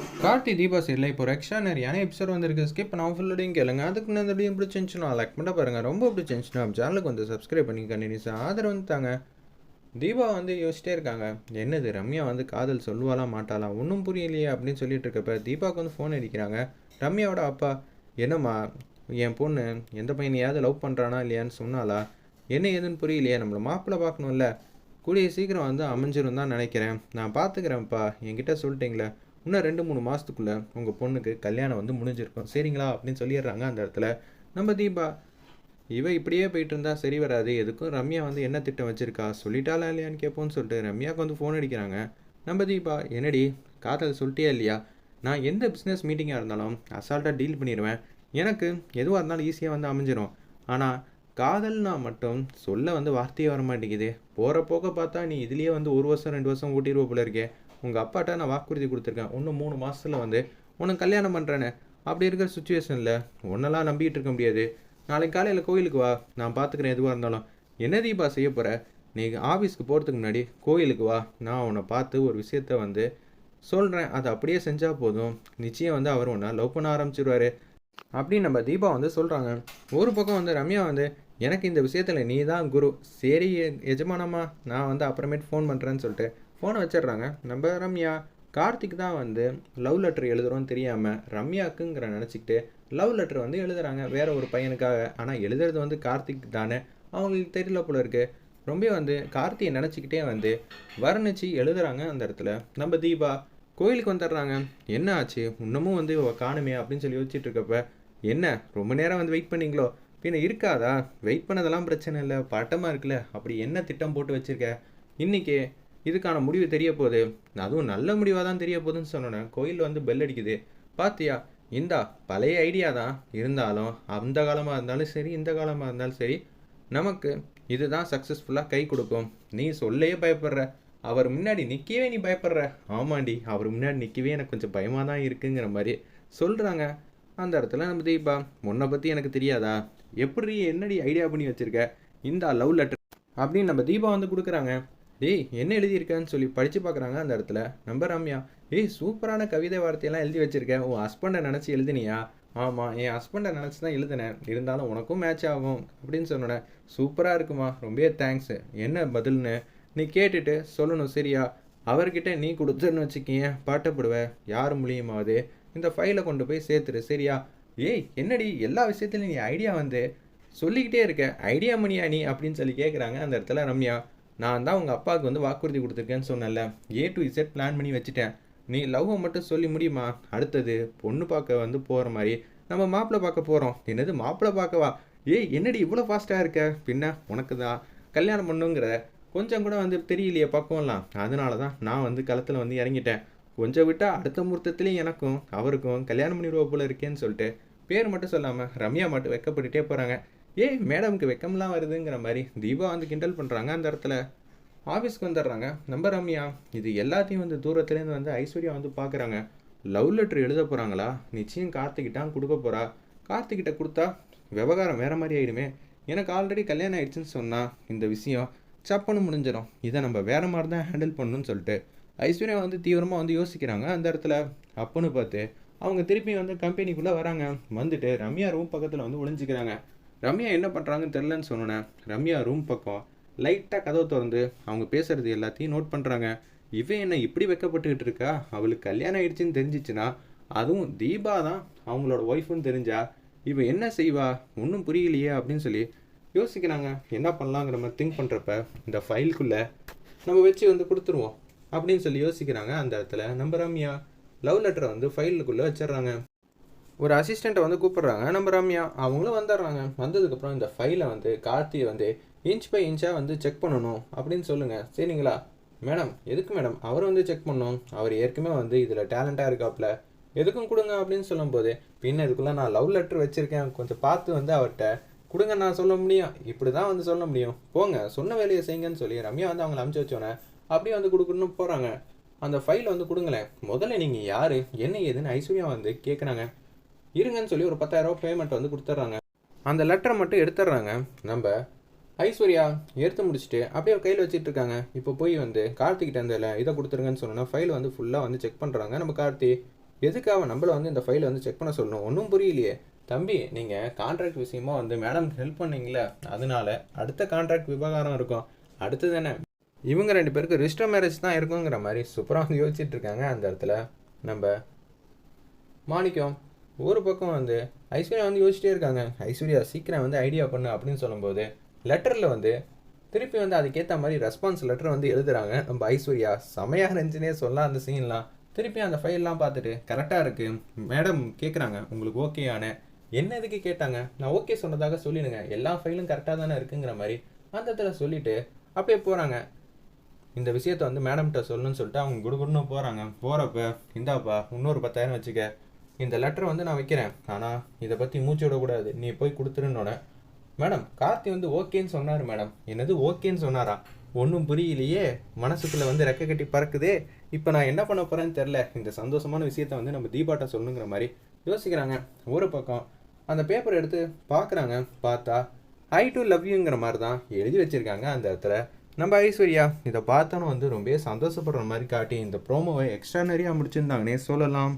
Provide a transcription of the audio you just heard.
கார்த்தி தீபா சீரில் இப்போ ஒரு எக்ஸ்ட்ரானரியான எபிசோட் வந்திருக்கு ஸ்கிப் நான் ஃபுல்லோடையும் கேளுங்க. அதுக்கு நான் எப்படி பிடிச்சிருந்துச்சுன்னா லைக் பண்ண பாருங்கள் ரொம்ப பிடிச்சிருந்துச்சுன்னா சேனலுக்கு வந்து சப்ஸ்கிரைப் பண்ணி கண்டினியூஸாக ஆதரவு வந்து தாங்க. தீபா வந்து யோசிச்சிட்டே இருக்காங்க. என்னது ரம்யா வந்து காதல் சொல்லுவாளா மாட்டாளா? ஒன்றும் புரியலையே அப்படின்னு சொல்லிட்டு இருக்கப்ப தீபாவுக்கு வந்து ஃபோன் அடிக்கிறாங்க. ரம்யாவோட அப்பா என்னம்மா என் பொண்ணு எந்த பையனையாவது லவ் பண்ணுறானா இல்லையான்னு சொன்னாலா என்ன ஏதுன்னு புரியலையே. நம்மளை மாப்பிள்ளை பார்க்கணும்ல. கூடிய சீக்கிரம் வந்து அமைஞ்சிரும் தான் நினைக்கிறேன். நான் பார்த்துக்கிறேன்ப்பா என்கிட்ட சொல்லிட்டீங்களே. இன்னும் ரெண்டு மூணு மாதத்துக்குள்ளே உங்கள் பொண்ணுக்கு கல்யாணம் வந்து முடிஞ்சிருக்கும். சரிங்களா? அப்படின்னு சொல்லிடுறாங்க அந்த இடத்துல. நம்ம தீபா இவ இப்படியே போயிட்டு இருந்தா சரி வராது. எதுக்கும் ரம்யா வந்து என்ன திட்டம் வச்சிருக்கா? சொல்லிட்டாளா இல்லையான்னு கேட்போம்னு சொல்லிட்டு ரம்யாவுக்கு வந்து ஃபோன் அடிக்கிறாங்க. நம்ம தீபா என்னடி? காதல் சொல்லிட்டியா இல்லையா? நான் எந்த பிஸ்னஸ் மீட்டிங்காக இருந்தாலும் அசால்ட்டாக டீல் பண்ணிடுவேன். எனக்கு எதுவாக இருந்தாலும் ஈஸியாக வந்து அமைஞ்சிரும். ஆனால் காதல்னா மட்டும் சொல்ல வந்து வார்த்தையே வர மாட்டேங்குது போகிற போக பார்த்தா நீ இதுலேயே வந்து ஒரு வருஷம் ரெண்டு வருஷம் ஓட்டிடுவ போல இருக்கே. உங்கள் அப்பாட்ட நான் வாக்குறுதி கொடுத்துருக்கேன். இன்னும் மூணு மாதத்தில் வந்து உனக்கு கல்யாணம் பண்ணுறேன்னு அப்படி இருக்கிற சுச்சுவேஷனில் ஒன்றெல்லாம் நம்பிக்கிட்டு இருக்க முடியாது. நாளைக்கு காலையில் கோயிலுக்கு வா. நான் பார்த்துக்கிறேன் எதுவாக இருந்தாலும். என்ன தீபா செய்ய போகிற நீ ஆஃபீஸ்க்கு போகிறதுக்கு முன்னாடி கோயிலுக்கு வா. நான் உன்னை பார்த்து ஒரு விஷயத்த வந்து சொல்கிறேன் அதை அப்படியே செஞ்சால் போதும். நிச்சயம் வந்து அவர் உன்னை லவ் பண்ண ஆரம்பிச்சிடுவார் அப்படின்னு நம்ம தீபா வந்து சொல்கிறாங்க ஒரு பக்கம் வந்து ரம்யா வந்து எனக்கு இந்த விஷயத்தில் நீ தான் குரு. சரி எஜமானம்மா நான் வந்து அப்புறமேட்டு ஃபோன் பண்ணுறேன்னு சொல்லிட்டு ஃபோனை வச்சிடுறாங்க. நம்ம ரம்யா கார்த்திக் தான் வந்து லவ் லெட்டர் எழுதுகிறோன்னு தெரியாமல் ரம்யாக்குங்கிற நினச்சிக்கிட்டு லவ் லெட்டர் வந்து எழுதுகிறாங்க வேற ஒரு பையனுக்காக. ஆனால் எழுதுறது வந்து கார்த்திக் தானே? அவங்களுக்கு தெரியல போல இருக்கு. ரொம்ப வந்து கார்த்தியை நினச்சிக்கிட்டே வந்து வர்ணிச்சு எழுதுறாங்க அந்த இடத்துல. நம்ம தீபா கோயிலுக்கு வந்துடுறாங்க. என்ன ஆச்சு? இன்னமும் வந்து இவ காணுமே அப்படின்னு சொல்லி யோசிச்சுட்டு இருக்கப்ப என்ன? ரொம்ப நேரம் வந்து வெயிட் பண்ணீங்களோ? பின்ன இருக்காதா? வெயிட் பண்ணதெல்லாம் பிரச்சனை இல்லை. பட்டமாக இருக்குல்ல. அப்படி என்ன திட்டம் போட்டு வச்சுருக்க? இன்றைக்கி இதுக்கான முடிவு தெரிய போகுது. அதுவும் நல்ல முடிவாக தான் தெரிய போகுதுன்னு சொன்னோன்னே கோயிலில் வந்து பெல் அடிக்குது. பாத்தியா? இந்தா பழைய ஐடியா தான். இருந்தாலும் அந்த காலமாக இருந்தாலும் சரி இந்த காலமாக இருந்தாலும் சரி நமக்கு இதுதான் சக்ஸஸ்ஃபுல்லாக கை கொடுக்கும். நீ சொல்லையே பயப்படுற. அவர் முன்னாடி நிற்கவே நீ பயப்படுற. ஆமாண்டி அவர் முன்னாடி நிற்கவே எனக்கு கொஞ்சம் பயமாக தான் இருக்குங்கிற மாதிரி சொல்கிறாங்க அந்த இடத்துல நம்ம தீபா உன்னை பற்றி எனக்கு தெரியாதா? எப்படி என்னடி ஐடியா பண்ணி வச்சுருக்க? இந்த லவ் லெட்டர் அப்படின்னு நம்ம தீபா வந்து கொடுக்குறாங்க. டேய் என்ன எழுதியிருக்கேன்னு சொல்லி படித்து பார்க்குறாங்க அந்த இடத்துல. நம்ம ரம்யா ஏய் சூப்பரான கவிதை வார்த்தையெல்லாம் எழுதி வச்சுருக்கேன் உன் ஹஸ்பண்டை நினச்சி எழுதுனியா? ஆமாம் என் ஹஸ்பண்டை நினச்சி தான் எழுதினேன். இருந்தாலும் உனக்கும் மேட்ச் ஆகும். அப்படின்னு சொன்னேன் சூப்பராக இருக்குமா? ரொம்பவே தேங்க்ஸ் என்ன பதில்னு? நீ கேட்டுட்டு சொல்லணும் சரியா? அவர்கிட்ட நீ கொடுத்துன்னு வச்சுக்கியேன் பாட்டப்படுவ. யார் மூலியமாவது? இந்த ஃபைலை கொண்டு போய் சேர்த்துரு சரியா? ஏய் என்னடி? எல்லா விஷயத்துலையும் நீ ஐடியா வந்து சொல்லிக்கிட்டே இருக்க. ஐடியா மணியா நீ? அப்படின்னு சொல்லி கேட்குறாங்க அந்த இடத்துல ரம்யா. நான் தான் உங்கள் அப்பாவுக்கு வந்து வாக்குறுதி கொடுத்துருக்கேன்னு சொன்னேன்ல. ஏ டு இசட் பிளான் பண்ணி வச்சுட்டேன். நீ லவ்வை மட்டும் சொல்லி முடியுமா? அடுத்தது பொண்ணு பார்க்க வந்து போகிற மாதிரி நம்ம மாப்பிள்ளை பார்க்க போகிறோம் என்னது மாப்பிள்ளை பார்க்கவா? ஏய் என்னடி இவ்வளோ ஃபாஸ்ட்டாக இருக்க? பின்ன உனக்கு தான் கல்யாணம் பண்ணுங்கிற கொஞ்சம் கூட வந்து தெரியலையே பக்குவம்லாம். அதனால தான் நான் வந்து களத்தில் வந்து இறங்கிட்டேன். கொஞ்சம் விட்டால் அடுத்த முகூர்த்தத்துலேயும் எனக்கும் அவருக்கும் கல்யாணம் பண்ணிடுவா போல இருக்கேன்னு சொல்லிட்டு பேர் மட்டும் சொல்லாமல் ரம்யா மட்டும் வெக்கப்பட்டுட்டே போகிறாங்க ஏய் மேடமுக்கு வெக்கம்லாம் வருதுங்கிற மாதிரி தீபா வந்து கிண்டல் பண்ணுறாங்க அந்த இடத்துல. ஆஃபீஸ்க்கு வந்துடுறாங்க. நம்ம ரம்யா இது எல்லாத்தையும் வந்து தூரத்துலேருந்து வந்து ஐஸ்வர்யா வந்து பார்க்குறாங்க லவ் லெட்டர் எழுத போகிறாங்களா நிச்சயம் கார்த்திகிட்டான் கொடுக்க போகிறா கார்த்திகிட்ட கொடுத்தா விவகாரம் வேறு மாதிரி ஆயிடுமே. எனக்கு ஆல்ரெடி கல்யாணம் ஆயிடுச்சுன்னு சொன்னால் இந்த விஷயம் சப்பனு முடிஞ்சிடும் இதை நம்ம வேறு மாதிரி தான் ஹேண்டில் பண்ணணும்னு சொல்லிட்டு ஐஸ்வர்யா வந்து தீவிரமாக வந்து யோசிக்கிறாங்க. அந்த இடத்துல அப்புன்னு பார்த்து அவங்க திருப்பி வந்து கம்பெனிக்குள்ளே வராங்க. வந்துட்டு ரம்யா ரூம் பக்கத்தில் வந்து ஒளிஞ்சிக்கிறாங்க. ரம்யா என்ன பண்ணுறாங்கன்னு தெரிலன்னு சொன்னேன் ரம்யா ரூம் பக்கம் லைட்டாக கதவை திறந்து அவங்க பேசுகிறது எல்லாத்தையும் நோட் பண்ணுறாங்க இவன் என்ன இப்படி வைக்கப்பட்டுக்கிட்டு இருக்கா? அவளுக்கு கல்யாணம் ஆயிடுச்சுன்னு தெரிஞ்சிச்சுன்னா அதுவும் தீபா தான் அவங்களோட ஒய்ஃப்னு தெரிஞ்சா இவன் என்ன செய்வா? ஒன்றும் புரியலையே அப்படின்னு சொல்லி யோசிக்கிறாங்க என்ன பண்ணலாங்கிற மாதிரி திங்க் பண்ணுறப்ப இந்த ஃபைலுக்குள்ளே நம்ம வச்சு வந்து கொடுத்துருவோம் அப்படின்னு சொல்லி யோசிக்கிறாங்க. அந்த இடத்துல நம்ம ரம்யா லவ் லெட்டரை வந்து ஃபைலுக்குள்ளே வச்சிடுறாங்க. ஒரு அசிஸ்டண்ட்டை வந்து கூப்பிட்றாங்க. நம்ம ரம்யா அவங்களும் வந்துடுறாங்க. வந்ததுக்கப்புறம் இந்த ஃபைலை வந்து கார்த்தியை வந்து இன்ச் பை இன்ச்சாக வந்து செக் பண்ணணும் அப்படின்னு சொல்லுங்கள் சரிங்களா? மேடம் எதுக்கு மேடம் அவர் வந்து செக் பண்ணோம். அவர் ஏற்கனவே வந்து இதில் டேலண்ட்டாக இருக்காப்புல. எதுக்கும் கொடுங்க அப்படின்னு சொல்லும்போது பின்ன இதுக்குள்ளே நான் லவ் லெட்டர் வச்சுருக்கேன். கொஞ்சம் பார்த்து வந்து அவர்கிட்ட கொடுங்க நான் சொல்ல முடியும். இப்படி தான் வந்து சொல்ல முடியும். போங்க சொன்ன வேலையை செய்யுங்கன்னு சொல்லி ரம்யா வந்து அவங்கள அமுச்சு வச்சோன்னே அப்படியே வந்து கொடுக்கணும்னு போகிறாங்க அந்த ஃபைல் வந்து கொடுங்களேன். முதல்ல நீங்கள் யார்? என்ன ஏதுன்னு ஐஸ்வர்யா வந்து கேட்குறாங்க இருங்கன்னு சொல்லி ஒரு பத்தாயிரரூபா பேமெண்ட் வந்து கொடுத்துட்றாங்க. அந்த லெட்டரை மட்டும் எடுத்துடுறாங்க. நம்ம ஐஸ்வர்யா எடுத்து முடிச்சுட்டு அப்படியே கையில் வச்சுட்டு இருக்காங்க. இப்போ போய் வந்து கார்த்திகிட்ட அந்த இதை கொடுத்துருங்கன்னு சொன்னோன்னா ஃபைல் வந்து ஃபுல்லாக வந்து செக் பண்ணுறாங்க நம்ம கார்த்தி எதுக்காக நம்மளை வந்து இந்த ஃபைலை வந்து செக் பண்ண சொல்லணும்? ஒன்றும் புரியலையே. தம்பி நீங்கள் கான்ட்ராக்ட் விஷயமா வந்து மேடம் ஹெல்ப் பண்ணீங்களே அதனால அடுத்த கான்ட்ராக்ட் விவகாரம் இருக்கும். அடுத்து தானே இவங்க ரெண்டு பேருக்கு ரிஜிஸ்டர் மேரேஜ் தான் இருக்குங்கிற மாதிரி சூப்பராக வந்து யோசிச்சுட்டு இருக்காங்க. அந்த இடத்துல நம்ம மாணிக்கம் ஒரு பக்கம் வந்து ஐஸ்வர்யா வந்து யோசிச்சிட்டே இருக்காங்க. ஐஸ்வர்யா சீக்கிரம் வந்து ஐடியா பண்ணு அப்படின்னு சொல்லும்போது லெட்டரில் வந்து திருப்பி வந்து அதுக்கேற்ற மாதிரி ரெஸ்பான்ஸ் லெட்டர் வந்து எழுதுறாங்க. நம்ம ஐஸ்வர்யா செமையாக இருந்துச்சுன்னே சொல்லலாம் அந்த சீன்லாம் திருப்பி அந்த ஃபைல்லாம் பார்த்துட்டு கரெக்டாக இருக்குது மேடம் கேட்குறாங்க உங்களுக்கு ஓகேயான என்ன இதுக்கு கேட்டாங்க? நான் ஓகே சொன்னதாக சொல்லிடுங்க. எல்லா ஃபைலும் கரெக்டாக தானே இருக்குங்கிற மாதிரி அந்த இடத்துல சொல்லிட்டு அப்படியே போகிறாங்க இந்த விஷயத்த வந்து மேடம்கிட்ட சொல்லணும்னு சொல்லிட்டு அவங்க குடுகுடுன்னு போகிறாங்க போகிறப்ப இந்தாப்பா இன்னொரு பத்தாயிரம் வச்சுக்க. இந்த லெட்டர் வந்து நான் வைக்கிறேன். ஆனால் இதை பற்றி மூச்சு விடக்கூடாது நீ போய் கொடுத்துருன்னோட மேடம் கார்த்தி வந்து ஓகேன்னு சொன்னார் மேடம் என்னது ஓகேன்னு சொன்னாரா? ஒன்றும் புரியலையே. மனசுக்குள்ளே வந்து ரெக்க கட்டி பறக்குதே. இப்போ நான் என்ன பண்ண போகிறேன்னு தெரில இந்த சந்தோஷமான விஷயத்த வந்து நம்ம தீபாட்ட சொல்லணுங்கிற மாதிரி யோசிக்கிறாங்க. ஒரு பக்கம் அந்த பேப்பர் எடுத்து பார்க்குறாங்க பார்த்தா ஐ டு லவ் யூங்கிற மாதிரி தான் எழுதி வச்சுருக்காங்க அந்த இடத்துல. நம்ம ஐஸ்வர்யா இதை பார்த்தோன்னு வந்து ரொம்ப சந்தோஷப்படுற மாதிரி காட்டி இந்த ப்ரோமோவை எக்ஸ்ட்ரானரியாக முடிச்சிருந்தாங்கன்னே சொல்லலாம்.